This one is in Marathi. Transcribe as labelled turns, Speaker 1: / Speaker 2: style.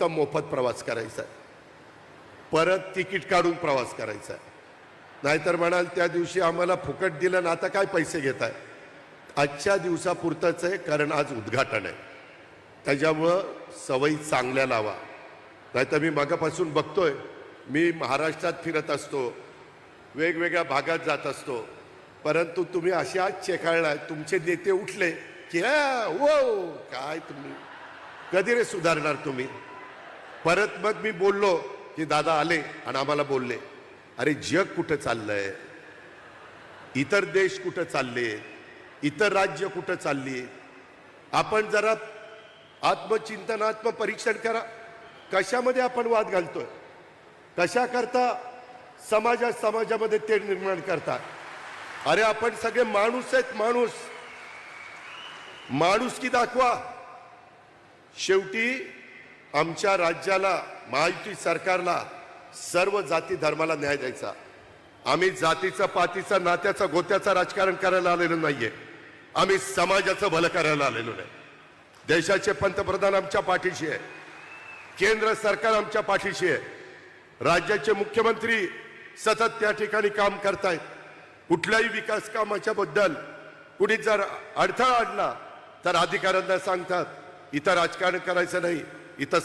Speaker 1: फक्त मोफत प्रवास करायचा आहे. परत तिकीट काढून प्रवास करायचा आहे. नाहीतर म्हणाल त्या दिवशी आम्हाला फुकट दिलं ना आता काय पैसे घेत आहे आजच्या दिवसापुरतंच आहे कारण आज उद्घाटन आहे. त्याच्यामुळं सवयी चांगल्या लावा. नाहीतर मी मागापासून बघतोय मी महाराष्ट्रात फिरत असतो वेगवेगळ्या भागात जात असतो. परंतु तुम्ही अशा चेकाळलाय तुमचे नेते उठले की हो काय तुम्ही? कधी रे सुधारणार तुम्ही? परत मग मी बोललो की दादा आले आणि आम्हाला बोलले. अरे जग कुठं चाललंय? इतर देश कुठं चालले? इतर राज्य कुठं चालली? आपण जरा आत्मचिंतनात्म परीक्षण करा. कशामध्ये आपण वाद घालतोय? कशा करता समाजा समाजामध्ये ते निर्माण करतात अरे आपण सगळे माणूस आहेत माणूस. माणूस की दाखवा. शेवटी आमच्या राज्याला महायुती सरकारला सर्व जाती धर्माला न्याय द्यायचा. आम्ही जातीचा पातीचा नात्याचा गोत्याचा राजकारण करायला आलेलो नाहीये. आम्ही समाजाचं भलं करायला आलेलो नाही. देशाचे पंतप्रधान आमच्या पाठीशी आहे. केंद्र सरकार आमच्या पाठीशी आहे. राज्याचे मुख्यमंत्री सतत त्या ठिकाणी काम करतायत. कुठल्याही विकास कामाच्या बद्दल कुणी जर अडथळा आणला तर अधिकाऱ्यांना सांगतात इथं राजकारण करायचं नाही इथं